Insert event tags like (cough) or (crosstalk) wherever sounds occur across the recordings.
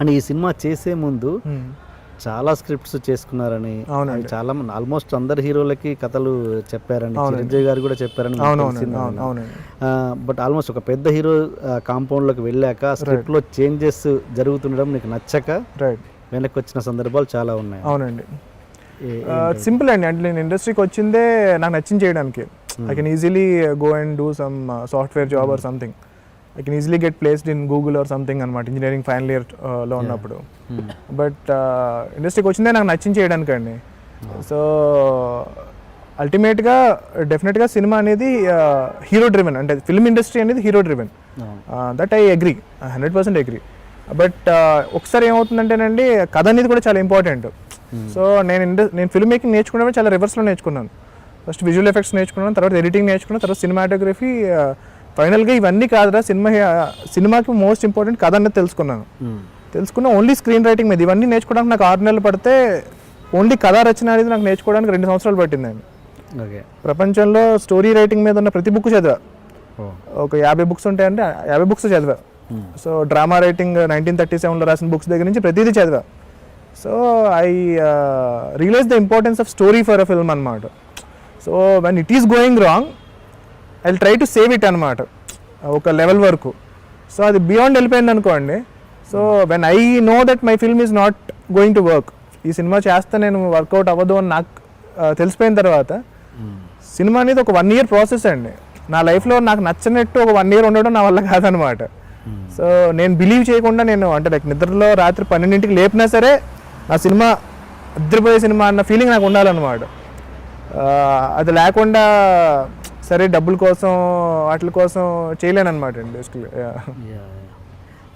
And ఈ cinema చేసే ముందు చాలా స్క్రిప్ట్స్ చేసుకున్నారని చాలా మంది ఆల్మోస్ట్ అందరు హీరోలకి కథలు చెప్పారని. చిరంజీవి గారు కూడా చెప్పారని బట్ ఆల్మోస్ట్ ఒక పెద్ద హీరో కాంపౌండ్లోకి వెళ్ళాక స్క్రిప్ట్లో చేంజెస్ జరుగుతుండడం నీకు నచ్చక వెనక్కి వచ్చిన సందర్భాలు చాలా ఉన్నాయి. అవునండి. సింపుల్ అండి. అంటే నేను ఇండస్ట్రీకి వచ్చిందే నాకు నచ్చింది చేయడానికి. I can easily go and do some software job or something I can easily get placed in Google or something అనమాట ఇంజనీరింగ్ ఫైనల్ ఇయర్లో ఉన్నప్పుడు. Hmm. బట్ ఇండస్ట్రీకి వచ్చిందే నాకు నచ్చింది చేయడానికి అండి సో అల్టిమేట్గా డెఫినెట్గా సినిమా అనేది హీరో డ్రివెన్ అంటే ఫిల్మ్ ఇండస్ట్రీ అనేది hero driven. That I agree hundred percent agree but ఒకసారి ఏమవుతుందంటేనండి కథ అనేది కూడా చాలా ఇంపార్టెంట్ సో నేను ఇండ నేను ఫిల్మ్ మేకింగ్ నేర్చుకున్నప్పుడు చాలా రివర్స్లో నేర్చుకున్నాను. ఫస్ట్ విజువల్ ఎఫెక్ట్స్ నేర్చుకున్నాను తర్వాత ఎడిటింగ్ నేర్చుకున్నాను తర్వాత సినిమాటోగ్రఫీ ఫైనల్గా ఇవన్నీ కాదురా సినిమా సినిమాకి మోస్ట్ ఇంపార్టెంట్ కథ అనేది తెలుసుకున్నాను. తెలుసుకున్న ఓన్లీ స్క్రీన్ రైటింగ్ మీద. ఇవన్నీ నేర్చుకోవడానికి నాకు ఆరు నెలలు పడితే ఓన్లీ కథా రచన అనేది నాకు నేర్చుకోవడానికి రెండు సంవత్సరాలు పట్టిందండి ఓకే. ప్రపంచంలో స్టోరీ రైటింగ్ మీద ఉన్న ప్రతి బుక్ చదివా. ఒక యాభై బుక్స్ ఉంటాయంటే యాభై బుక్స్ చదివా. So drama writing nineteen thirty సెవెన్లో రాసిన బుక్స్ దగ్గర నుంచి ప్రతిదీ చదివా. So I realise the importance of story for a film అనమాట so when it is going wrong I try to save it అనమాట ఒక లెవెల్ వరకు. సో అది బియాండ్ వెళ్ళిపోయింది అనుకోండి. So when I know that my film is not going to work ఈ cinema చేస్తే నేను వర్కౌట్ అవ్వదు అని నాకు తెలిసిపోయిన తర్వాత సినిమా అనేది ఒక వన్ ఇయర్ ప్రాసెస్ అండి. నా లైఫ్లో నాకు నచ్చినట్టు ఒక వన్ ఇయర్ ఉండడం నా వల్ల కాదనమాట సో నేను బిలీవ్ చేయకుండా నేను అంటే లైక్ నిద్రలో రాత్రి పన్నెండింటికి లేపినా సరే నా సినిమా నిద్రపోయే సినిమా అన్న ఫీలింగ్ నాకు ఉండాలన్నమాట. అది లేకుండా సరే డబ్బుల కోసం వాటి కోసం చేయలేను అనమాట అండి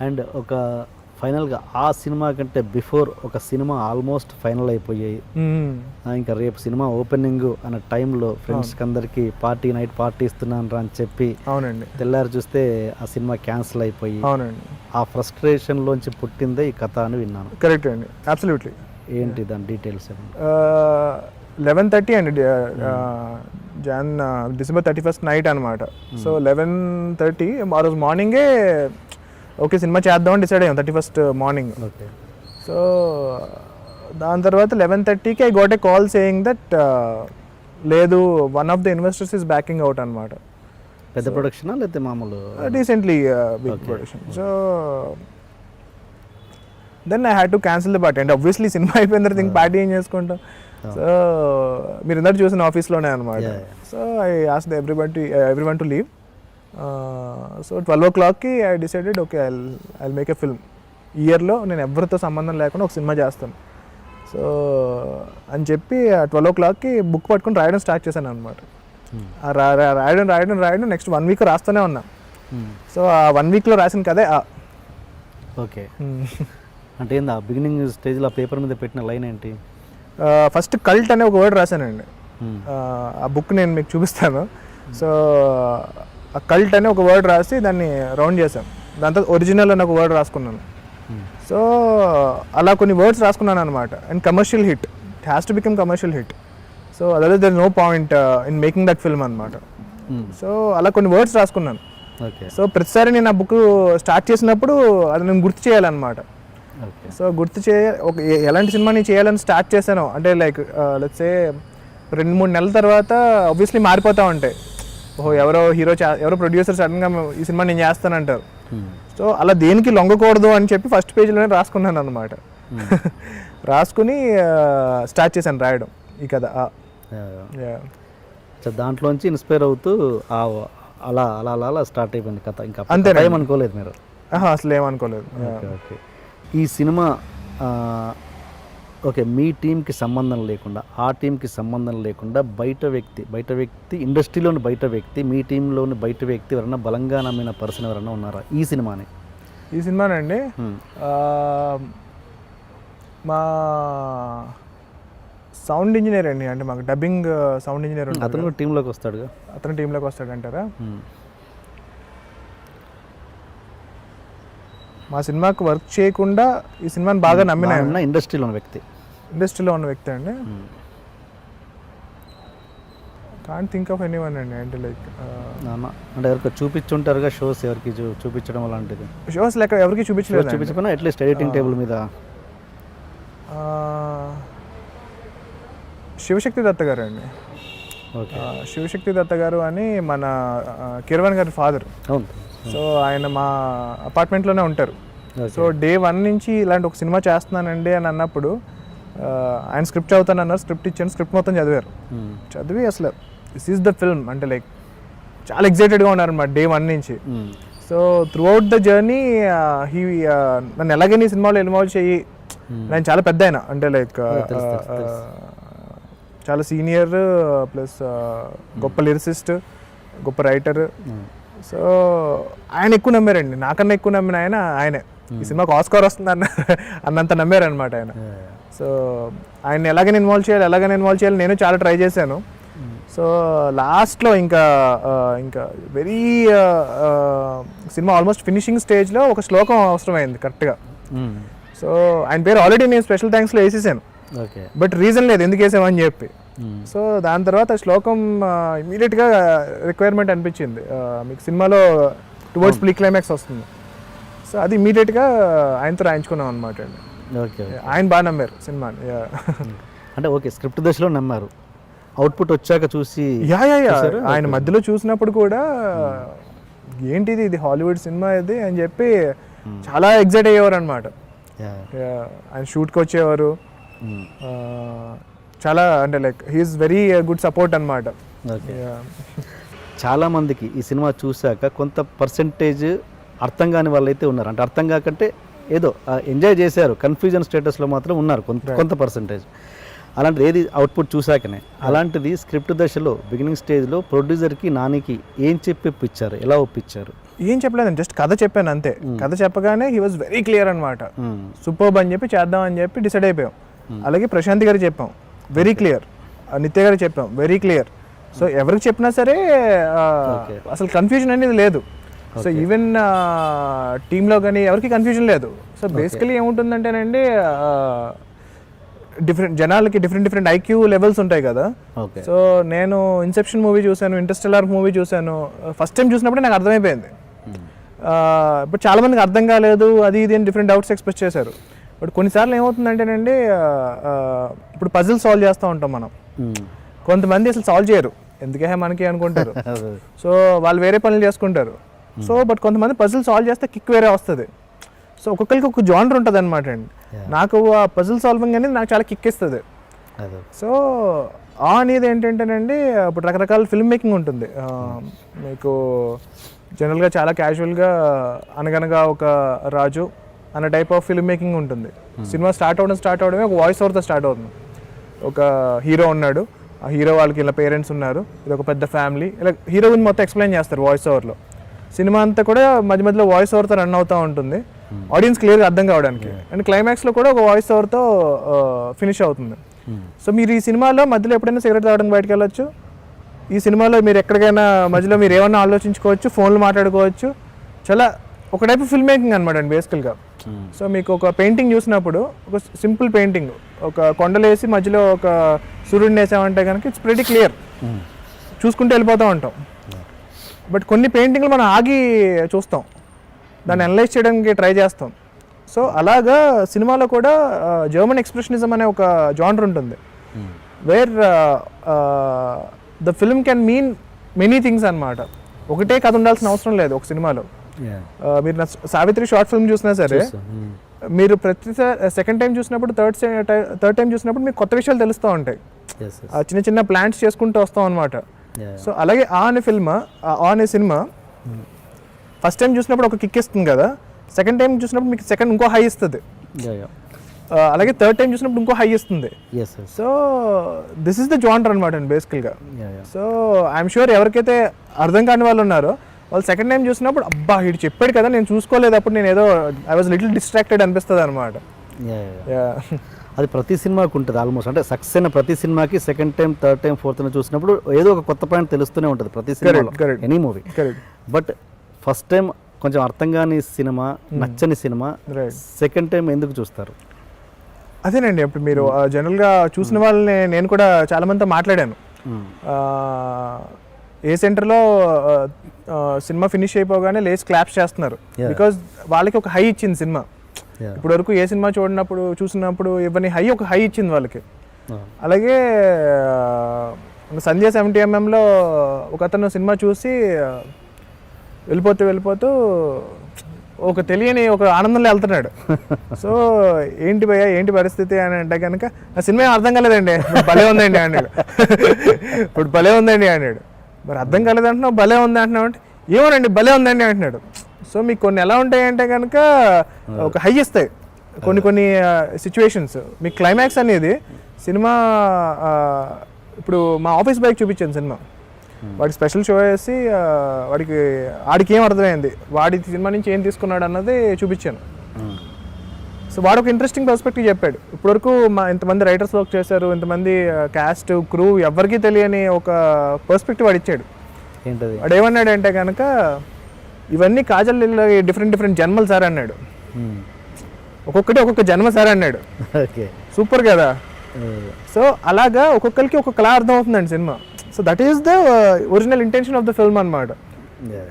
అండ్ ఒక ఫైనల్గా ఆ సినిమా కంటే బిఫోర్ ఒక సినిమా ఆల్మోస్ట్ ఫైనల్ అయిపోయాయి. ఇంకా రేపు సినిమా ఓపెనింగ్ అనే టైంలో ఫ్రెండ్స్కి అందరికీ పార్టీ నైట్ పార్టీ ఇస్తున్నాను రా అని చెప్పి అవునండి. తెల్లారి చూస్తే ఆ సినిమా క్యాన్సిల్ అయిపోయి అవునండి. ఆ ఫ్రస్ట్రేషన్లోంచి పుట్టిందే ఈ కథ అని విన్నాను. కరెక్ట్ అండి. అబ్సల్యూట్లీ ఏంటి దాని డీటెయిల్స్ లెవెన్ థర్టీ అండి Jan December thirty first night అనమాట సో లెవెన్ థర్టీ ఆ రోజు మార్నింగే ఓకే సినిమా చేద్దామని డిసైడ్ అయ్యాం థర్టీ ఫస్ట్ మార్నింగ్ సో దాని తర్వాత లెవెన్ థర్టీకి I got a call saying that లేదు one of the investors is backing out అనమాట పెద్ద ప్రొడక్షనా లేకపోతే మామూలు? Recently big production so then I had to cancel the party and obviously cinema అయిపోయిన తర్వాత ఇంక పార్టీ ఏం చేసుకుంటాం? సో మీరు ఇందరు చూసిన ఆఫీస్లోనే అనమాట so I ask the everybody every one to leave so twelve ఓ క్లాక్కి I decided okay I I make a film ఇయర్లో నేను ఎవరితో సంబంధం లేకుండా ఒక సినిమా చేస్తాను. సో అని చెప్పి ట్వెల్వ్ ఓ క్లాక్కి బుక్ పట్టుకొని రాయడం స్టార్ట్ చేశాను అనమాట రాయడం రాయడం రాయడం నెక్స్ట్ వన్ వీక్ రాస్తూనే ఉన్నా. సో ఆ వన్ వీక్లో రాసిన కదే ఆ. ఓకే అంటే ఏంది ఆ బిగినింగ్ స్టేజ్లో ఆ పేపర్ మీద పెట్టిన లైన్ ఏంటి? ఫస్ట్ కల్ట్ అనే ఒక వర్డ్ రాశానండి. Hmm. ఆ, బుక్ నేను మీకు చూపిస్తాను. సో ఆ కల్ట్ అనే ఒక వర్డ్ రాసి దాన్ని రౌండ్ చేశాను దాంతో ఒరిజినల్ అని ఒక వర్డ్ రాసుకున్నాను. Hmm. సో అలా కొన్ని వర్డ్స్ రాసుకున్నాను అనమాట and commercial hit it has to become commercial hit so other there no point in making that film అనమాట Hmm. సో అలా కొన్ని వర్డ్స్ రాసుకున్నాను. ఓకే సో ప్రతిసారి నేను ఆ బుక్ స్టార్ట్ చేసినప్పుడు అది నేను గుర్తు చేయాలన్నమాట. సో గుర్తు చే ఒక ఎలాంటి సినిమా నేను చేయాలని స్టార్ట్ చేశాను అంటే లైక్ లెట్సే రెండు మూడు నెలల తర్వాత ఆబ్వియస్లీ మారిపోతూ ఉంటాయి. ఓహో ఎవరో హీరో ఎవరో ప్రొడ్యూసర్ సడన్గా ఈ సినిమా నేను చేస్తానంటారు Hmm. సో అలా దేనికి లొంగకూడదు అని చెప్పి ఫస్ట్ పేజీలోనే రాసుకున్నాను అనమాట (laughs) రాసుకుని స్టార్ట్ చేశాను రాయడం ఈ కథ. దాంట్లోంచి ఇన్స్పైర్ అవుతూ ఆ అలా అలా అలా స్టార్ట్ అయిపోయింది కథ. ఇంకా. టైం అనుకోలేదు మీరు? అసలు ఏమనుకోలేదు. ఓకే ఈ సినిమా ఓకే మీ టీంకి సంబంధం లేకుండా ఆ టీంకి సంబంధం లేకుండా బయట వ్యక్తి బయట వ్యక్తి ఇండస్ట్రీలోని బయట వ్యక్తి మీ టీంలోని బయట వ్యక్తి ఎవరైనా బలంగా నమ్మిన పర్సన్ ఎవరైనా ఉన్నారా ఈ సినిమాని? ఈ సినిమానండి మా సౌండ్ ఇంజనీర్ అండి అంటే మాకు డబ్బింగ్ సౌండ్ ఇంజనీర్ అతను టీంలోకి వస్తాడుగా? అతను టీంలోకి వస్తాడంటారా? Hmm. మా సినిమాకి వర్క్ చేయకుండా ఈ సినిమాని బాగా నమ్మిన బాగా ఉన్న వ్యక్తి. ఇండస్ట్రీలో ఉన్న వ్యక్తి అండి. Can't think of any one అండి అంటే లైక్ అంటే ఎవరికి చూపించుంటారుగా షోస్ ఎవరికి చూపించడం అలాంటిది? షోస్ లెక్క ఎవరికి చూపించలేదు చూపించకపోయినా అట్లీస్ట్ ఎడిటింగ్ టేబుల్ మీద. శివశక్తి దత్త గారు అండి శివశక్తి దత్త గారు అని మన ఆ, కిరవాణి గారి ఫాదర్. అవును. సో ఆయన మా అపార్ట్మెంట్లోనే ఉంటారు. సో డే వన్ నుంచి ఇలాంటి ఒక సినిమా చేస్తున్నానండి అని అన్నప్పుడు ఆయన స్క్రిప్ట్ చదువుతాను అన్నారు స్క్రిప్ట్ ఇచ్చాను స్క్రిప్ట్ మొత్తం చదివారు. చదివి అసలు దిస్ ఈజ్ ద ఫిల్మ్ అంటే లైక్ చాలా ఎక్సైటెడ్గా ఉన్నారు అన్నమాట డే వన్ నుంచి. So throughout the journey he నన్ను ఎలాగైనా ఈ సినిమాలో ఇన్వాల్వ్ చెయ్యి నేను చాలా పెద్ద ఆయన. అంటే లైక్. చాలా సీనియర్ ప్లస్ గొప్ప లిరిసిస్ట్ గొప్ప రైటర్. సో ఆయన ఎక్కువ నమ్మారండి. నాకన్నా ఎక్కువ నమ్మిన ఆయన ఆయనే. ఈ సినిమాకి ఆస్కార్ వస్తుంది అన్న అన్నంత నమ్మారు అనమాట ఆయన. సో ఆయన ఎలాగైనా ఇన్వాల్వ్ చేయాలి ఎలాగైనా ఇన్వాల్వ్ చేయాలి. నేను చాలా ట్రై చేశాను. సో లాస్ట్లో ఇంకా ఇంకా వెరీ సినిమా ఆల్మోస్ట్ ఫినిషింగ్ స్టేజ్లో ఒక శ్లోకం అవసరమైంది కరెక్ట్గా మ్మ్. సో ఆయన పేరు ఆల్రెడీ నేను స్పెషల్ థ్యాంక్స్లో వేసేసాను. ఓకే బట్ రీజన్ లేదు ఎందుకు వేసామని చెప్పి. సో దాని తర్వాత శ్లోకం ఇమీడియట్గా రిక్వైర్మెంట్ అనిపించింది. మీకు సినిమాలో టువర్డ్స్ ప్లీ క్లైమాక్స్ వస్తుంది. సో అది ఇమీడియట్గా ఆయనతో రాయించుకున్నాం అనమాట అండి. ఓకే. ఆయన బాగా నమ్మారు సినిమాని యా. (laughs) అంటే ఓకే స్క్రిప్ట్ దశలో నమ్మారు. అవుట్పుట్ వచ్చాక చూసి యా యా యా? ఆయన మధ్యలో చూసినప్పుడు కూడా ఏంటిది ఇది హాలీవుడ్ సినిమా ఇది అని చెప్పి చాలా ఎగ్జైట్ అయ్యేవారు అనమాట. ఆయన షూట్కి వచ్చేవారు. ఆ, చాలా అంటే like he is very good support అనమాట చాలా మందికి ఈ సినిమా చూశాక కొంత పర్సంటేజ్ అర్థం కాని వాళ్ళు అయితే ఉన్నారు. అంటే అర్థం కాకంటే ఏదో ఎంజాయ్ చేశారు. కన్ఫ్యూజన్ స్టేటస్లో మాత్రం ఉన్నారు కొంత కొంత పర్సంటేజ్ అలాంటిది ఏది అవుట్పుట్ చూశాకనే. అలాంటిది స్క్రిప్ట్ దశలో బిగినింగ్ స్టేజ్లో ప్రొడ్యూసర్కి నానికి ఏం చెప్పి ఒప్పించారు? ఎలా ఒప్పించారు? ఏం చెప్పలేదండి. జస్ట్ కథ చెప్పాను అంతే. కథ చెప్పగానే హీ వాజ్ వెరీ క్లియర్ అనమాట. సూపర్బ్ అని చెప్పి చేద్దాం అని చెప్పి డిసైడ్ అయిపోయాం. అలాగే ప్రశాంత్ గారికి చెప్పాం. వెరీ క్లియర్ నిత్య గారికి చెప్పాం. వెరీ క్లియర్ సో ఎవరికి చెప్పినా సరే. అసలు కన్ఫ్యూజన్ అనేది లేదు. సో ఈవెన్ టీంలో కానీ ఎవరికి కన్ఫ్యూజన్ లేదు. సో బేసికలీ ఏముంటుందంటేనండి డిఫరెంట్ జనాలకి డిఫరెంట్ డిఫరెంట్ ఐక్యూ లెవెల్స్ ఉంటాయి కదా. సో నేను ఇన్సెప్షన్ మూవీ చూశాను ఇంటర్స్టెల్లార్ మూవీ చూశాను. ఫస్ట్ టైం చూసినప్పుడు నాకు అర్థమైపోయింది. ఆ, ఇప్పుడు చాలా మందికి అర్థం కాలేదు అది ఇది అని డిఫరెంట్ డౌట్స్ ఎక్స్ప్రెస్ చేశారు. బట్ కొన్నిసార్లు ఏమవుతుందంటేనండి ఇప్పుడు పజిల్ సాల్వ్ చేస్తూ ఉంటాం మనం. కొంతమంది అసలు సాల్వ్ చేయరు. ఎందుకే మనకి అనుకుంటారు. (laughs) సో వాళ్ళు వేరే పనులు చేసుకుంటారు. సో బట్ కొంతమంది పజిల్ సాల్వ్ చేస్తే కిక్ వేరే వస్తుంది. సో ఒక్కొక్కరికి ఒక జానర్ ఉంటుంది అనమాట అండి నాకు ఆ పజిల్ సాల్వింగ్ అనేది నాకు చాలా కిక్ ఇస్తుంది. సో ఆ అనేది ఏంటంటేనండి ఇప్పుడు రకరకాల ఫిల్మ్ మేకింగ్ ఉంటుంది. మీకు జనరల్గా చాలా క్యాజువల్గా అనగనగా ఒక రాజు అన్న టైప్ ఆఫ్ ఫిల్మ్ మేకింగ్ ఉంటుంది. సినిమా స్టార్ట్ అవ్వడం స్టార్ట్ అవడమే ఒక వాయిస్ ఓవర్తో స్టార్ట్ అవుతుంది. ఒక హీరో ఉన్నాడు ఆ హీరో వాళ్ళకి ఇలా పేరెంట్స్ ఉన్నారు ఇది ఒక పెద్ద ఫ్యామిలీ ఇలా హీరో గురించి మొత్తం ఎక్స్ప్లెయిన్ చేస్తారు వాయిస్ ఓవర్లో సినిమా అంతా కూడా మధ్య మధ్యలో వాయిస్ ఓవర్తో రన్ అవుతూ ఉంటుంది. ఆడియన్స్ క్లియర్గా అర్థం కావడానికి. అండ్ క్లైమాక్స్లో కూడా ఒక వాయిస్ ఓవర్తో ఫినిష్ అవుతుంది. సో మీరు ఈ సినిమాలో మధ్యలో ఎప్పుడైనా సిగరెట్ తాగడానికి బయటకు వెళ్ళొచ్చు? ఈ సినిమాలో మీరు ఎక్కడికైనా మధ్యలో మీరు ఏమన్నా ఆలోచించుకోవచ్చు? ఫోన్లు మాట్లాడుకోవచ్చు? చాలా ఒక టైప్ ఫిల్మ్ మేకింగ్ అనమాట అండి బేసికల్గా. సో మీకు ఒక పెయింటింగ్ చూసినప్పుడు ఒక సింపుల్ పెయింటింగ్ ఒక కొండలు వేసి మధ్యలో ఒక సూర్యుడిని వేసామంటే కనుక ఇట్స్ ప్రెటీ క్లియర్ చూసుకుంటూ వెళ్ళిపోతూ ఉంటాం. బట్ కొన్ని పెయింటింగ్లు మనం ఆగి చూస్తాం. దాన్ని అనలైజ్ చేయడానికి ట్రై చేస్తాం. సో అలాగా సినిమాలో కూడా జర్మన్ ఎక్స్ప్రెషనిజం అనే ఒక జానర్ ఉంటుంది. Where the film can mean many things అన్నమాట. ఒకటే కథ ఉండాల్సిన అవసరం లేదు ఒక సినిమాలో. మీరు నా సావిత్రి షార్ట్ ఫిల్మ్ చూసినా సరే. మీరు ప్రతి సెకండ్ టైం చూసినప్పుడు థర్డ్ థర్డ్ టైం చూసినప్పుడు మీకు కొత్త విషయాలు తెలుస్తూ ఉంటాయి. చిన్న చిన్న ప్లాన్స్ చేసుకుంటూ వస్తాం అనమాట. సో అలాగే ఆ అనే ఫిల్మ్ ఆ అనే సినిమా ఫస్ట్ టైం చూసినప్పుడు ఒక కిక్ ఇస్తుంది కదా సెకండ్ టైం చూసినప్పుడు మీకు సెకండ్ ఇంకో హై ఇస్తుంది. అలాగే థర్డ్ టైం చూసినప్పుడు ఇంకో హై ఇస్తుంది. So this is the genre అనమాట బేసికల్గా. సో ఐఎమ్ షూర్ ఎవరికైతే అర్థం కాని వాళ్ళు ఉన్నారో వాళ్ళు సెకండ్ టైం చూసినప్పుడు అబ్బా ఇటు చెప్పాడు కదా నేను చూసుకోలేదు అప్పుడు నేను ఏదో ఐ వాజ్ లిటిల్ డిస్ట్రాక్టెడ్ అనిపిస్తుంది అనమాట. అది ప్రతి సినిమాకి ఉంటుంది ఆల్మోస్ట్ అంటే సక్సెస్ అయిన ప్రతి సినిమాకి second time third time fourth time చూసినప్పుడు ఏదో ఒక కొత్త పాయింట్ తెలుస్తూనే ఉంటుంది ప్రతి సినిమాలో. correct. Any movie but first time కొంచెం అర్థం కాని సినిమా నచ్చని సినిమా సెకండ్ టైం ఎందుకు చూస్తారు? అదేనండి ఇప్పుడు మీరు జనరల్గా చూసిన వాళ్ళని నేను కూడా చాలా మందితో మాట్లాడాను. ఆ, ఏ సెంటర్లో సినిమా ఫినిష్ అయిపోగానే లేచి క్లాప్స్ చేస్తున్నారు. బికాజ్ వాళ్ళకి ఒక హై ఇచ్చింది సినిమా. ఇప్పటి వరకు ఏ సినిమా చూడినప్పుడు చూసినప్పుడు ఇవన్నీ హై ఒక హై ఇచ్చింది వాళ్ళకి. అలాగే ఆ, సంధ్య సెవెంటీ ఎంఎంలో ఒక అతను సినిమా చూసి వెళ్ళిపోతూ వెళ్ళిపోతూ ఒక తెలియని ఒక ఆనందంలో వెళ్తున్నాడు. (laughs) సో ఏంటి భయ్య ఏంటి పరిస్థితి అని అంటే కనుక ఆ సినిమా అర్థం కాలేదండి. భలే ఉందండి అన్నాడు. ఇప్పుడు భలే ఉందండి అన్నాడు. (laughs) మరి అర్థం కాలేదంటున్నావు భలే ఉంది అంటున్నావు అంటే ఏమోనండి భలే ఉందండి అంటున్నాడు. సో మీకు కొన్ని ఎలా ఉంటాయి అంటే కనుక ఒక హై ఇస్తాయి కొన్ని కొన్ని సిచ్యువేషన్స్ మీ క్లైమాక్స్ అనేది సినిమా ఇప్పుడు మా ఆఫీస్ బైక్ చూపించాను సినిమా. వాడికి స్పెషల్ షో వేసి వాడికి వాడికి ఏం అర్థమైంది? వాడి సినిమా నుంచి ఏం తీసుకున్నాడు అన్నది చూపించాను. సో వాడు ఒక ఇంట్రెస్టింగ్ పర్స్పెక్టివ్ చెప్పాడు. ఇప్పటివరకు మా ఇంతమంది రైటర్స్ వర్క్ చేశారు ఇంతమంది క్యాస్ట్ క్రూ ఎవరికీ తెలియని ఒక పర్స్పెక్టివ్ వాడు ఇచ్చాడు. ఏంటది? వాడు ఏమన్నాడు అంటే కనుక ఇవన్నీ కాజల్ డిఫరెంట్ డిఫరెంట్ జన్మలు సార్ అన్నాడు. ఒక్కొక్కటి ఒక్కొక్క జన్మ సార్ అన్నాడు. ఓకే. సూపర్ కదా? సో అలాగా ఒక్కొక్కరికి ఒక్కొక్కలా అర్థం అవుతుందండి cinema. So that is the original intention of the film అనమాట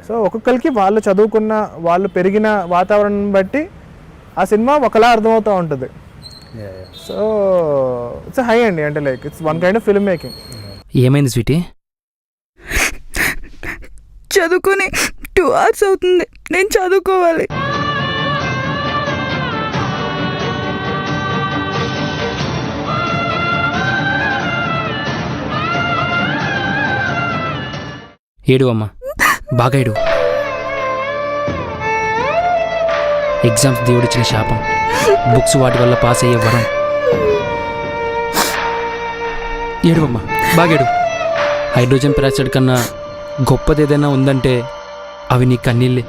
సో ఒక్కొక్కరికి వాళ్ళు చదువుకున్న వాళ్ళు పెరిగిన వాతావరణం బట్టి ఆ సినిమా ఒకలా అర్థమవుతూ ఉంటుంది. సో ఇట్స్ హై అండి అంటే like it's one kind of film making ఏమైంది స్వీటీ? చదువుకొని టూ అవర్స్ అవుతుంది. నేను చదువుకోవాలి. ఏడు అమ్మా. బాగా ఏడు. ఎగ్జామ్స్ దేవుడిచ్చిన శాపం. బుక్స్ వాటి వల్ల పాస్ అయ్యే వరం. ఏడువమ్మా బాగేడు. హైడ్రోజన్ పెరాక్సైడ్ కన్నా గొప్పది ఏదైనా ఉందంటే అవి నీ కన్నీళ్ళే.